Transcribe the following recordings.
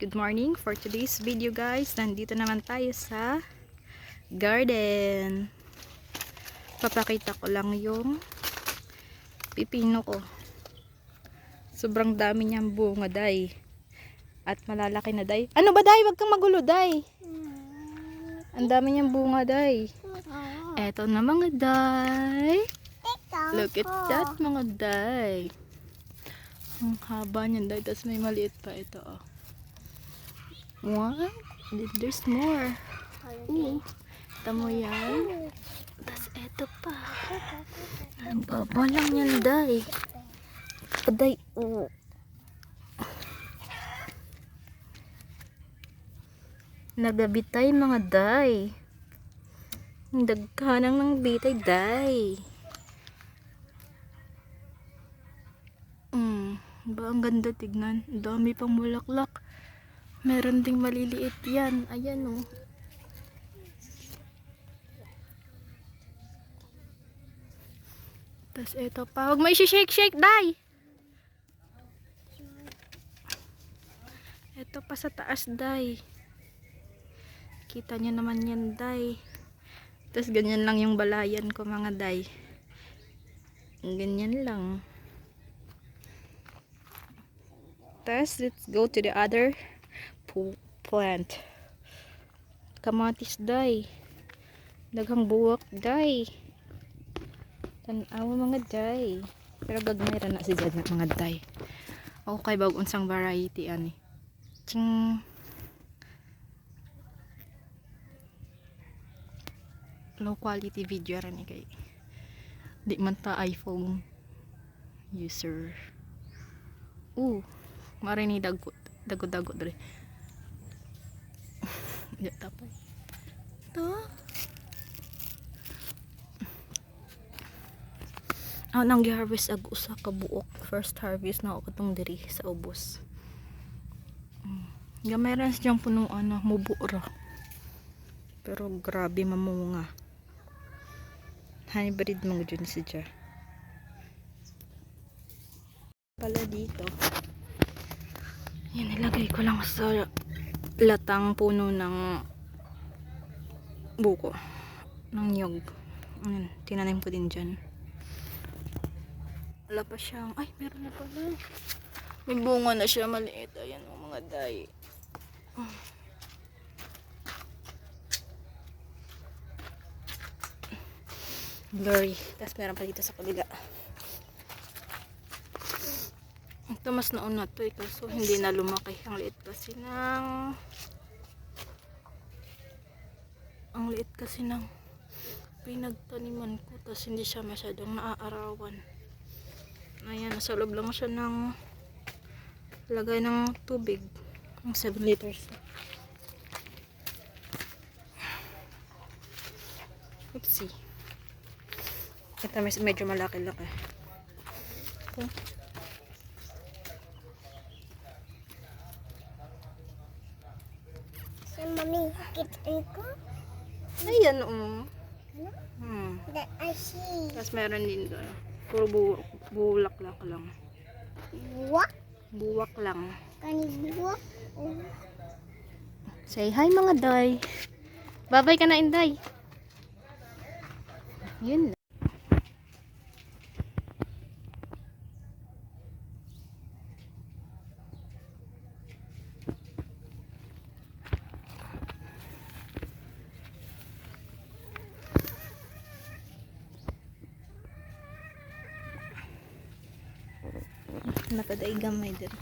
good morning for today's video guys. Nandito naman tayo sa garden. Papakita ko lang yung pipino ko. Sobrang dami niyang bunga, day. At malalaki na, day. Ano ba, day? Huwag kang magulo, day. Ang dami niyang bunga, day. Eto na mga day. Look at that, mga day. Ang haba niyan, day. Tapos may maliit pa ito, oh. What? There's more. Ooh. Tamo yan. Tapos eto pa. Ang baba lang yan, day. Aday, oo. Nagabitay mga day. Ang dagkanang ng bitay, day. Mm, ba ang ganda tignan. Dami pang mulaklak. Meron ding maliliit yan. Ayan oh. Tapos ito pa. Huwag mo isi-shake-shake, day. Ito pa sa taas, day. Kita nyo naman yan, day. Tapos ganyan lang yung balayan ko, mga day. Ganyan lang. Tapos, let's go to the other plant. Kamatis, day. Daghang buwak, day. Tanaw mga day. Pero gagmay ra na si Jad na mga day. Ako kay bag unsang variety ani. Ching. Low quality video ra ni kay. Di man ta iPhone user. Uh, mara ni dago dago dago dre. Di tapay. To. Ah, nang harvest ag usa ka buok. First harvest na ako katong diri sa ubos. Mm. Gamay rin siyang punuan na mubura. Pero grabe mamunga. Hybrid mga dyan si Jar. Pala dito. Yan, nilagay ko lang sa latang puno ng buko. Ng nyog. Ayan, tinanim ko din dyan. Wala pa siyang, ay, meron na pala. May bunga na siya, maliit. Ayan, oh, mga day. Blurry. Tapos meron pa dito sa kabila. Ito mas nauna to eh, kaso hindi na lumaki. Ang liit kasi ng... Ang liit kasi ng pinagtaniman ko. Tapos hindi siya masyadong naaarawan. Ayan, nasa loob lang siya ng lagay ng tubig. Ng 7 liters. Oopsie. Ito medyo malaki-laki. Okay. Mami, kitain ko. Ayan, um. Hmm. That I see. Tapos meron din doon. Puro bu bulaklak lang. What? Buwak lang. Kanibuak? Say hi mga day. Babay ka na inday. Yun. Nakaday gamay din.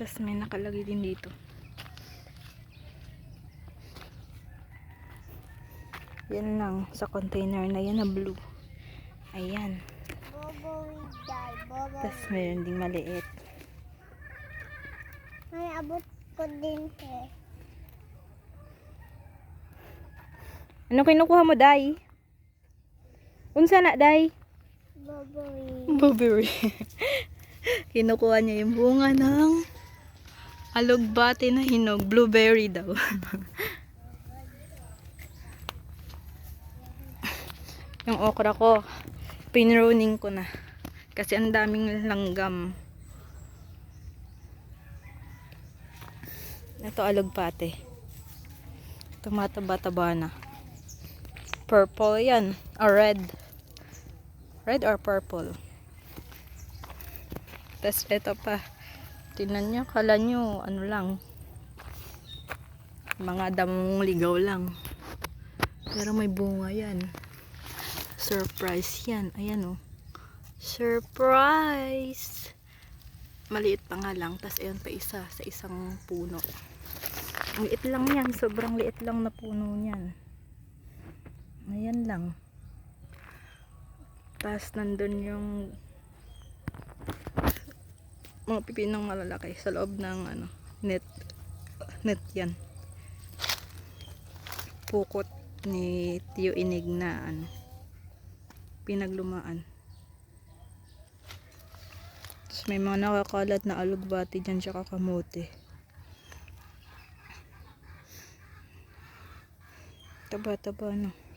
Tapos may nakalagay din dito. Yan lang sa container na yan na blue. Ayan. Tapos mayroon ding maliit. May abot ko din eh. Ano kinukuha mo, Day? Unsa na, Day? Will. Blueberry. Kinukuha niya yung bunga ng alugbati na hinog. Blueberry daw. Yung okra ko, pinruning ko na. Kasi ang daming langgam. Ito alog pate. Tumataba-taba na. Purple yan. Or red. Red or purple. Tapos ito pa. Tingnan nyo, kala nyo, ano lang. Mga damong ligaw lang. Pero may bunga yan. Surprise yan. Ayan oh. Surprise! Maliit pa nga lang. Tapos ayan pa isa sa isang puno. Ang liit lang yan. Sobrang liit lang na puno niyan. Ayan lang. Tapos nandun yung mga pipinong malalaki sa loob ng ano, net. Net yan. Pukot ni Tio Inig na ano, pinaglumaan. Tapos may mga nakakalat na alugbati dyan tsaka kamote. Taba-taba no.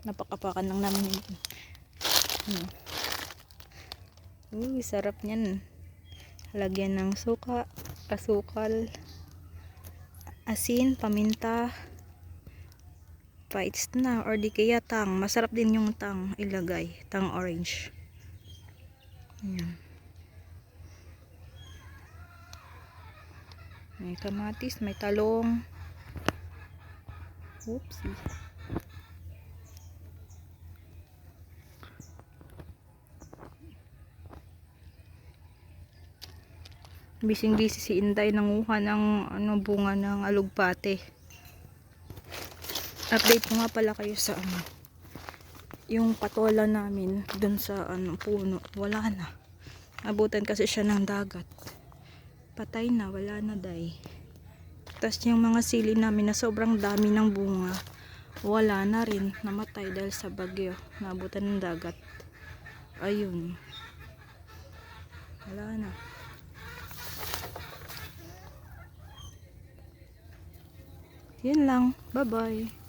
Napakapakan lang namin. Hmm. Uy, sarap niyan. Lagyan ng suka, asukal, asin, paminta, bites na, or di kaya tang. Masarap din yung tang ilagay, tang orange. Ayan. May kamatis, may talong. Oopsie. Bising-busy si Inday nanguha ng ano, bunga ng alugpate. Update ko nga pala kayo sa ano, yung patola namin dun sa ano, puno. Wala na. Abutan kasi siya ng dagat. Patay na, wala na day. Tapos yung mga sili namin na sobrang dami ng bunga, wala na rin. Namatay dahil sa bagyo. Nabutan ng dagat. Ayun. Wala na. Yun lang. Bye-bye.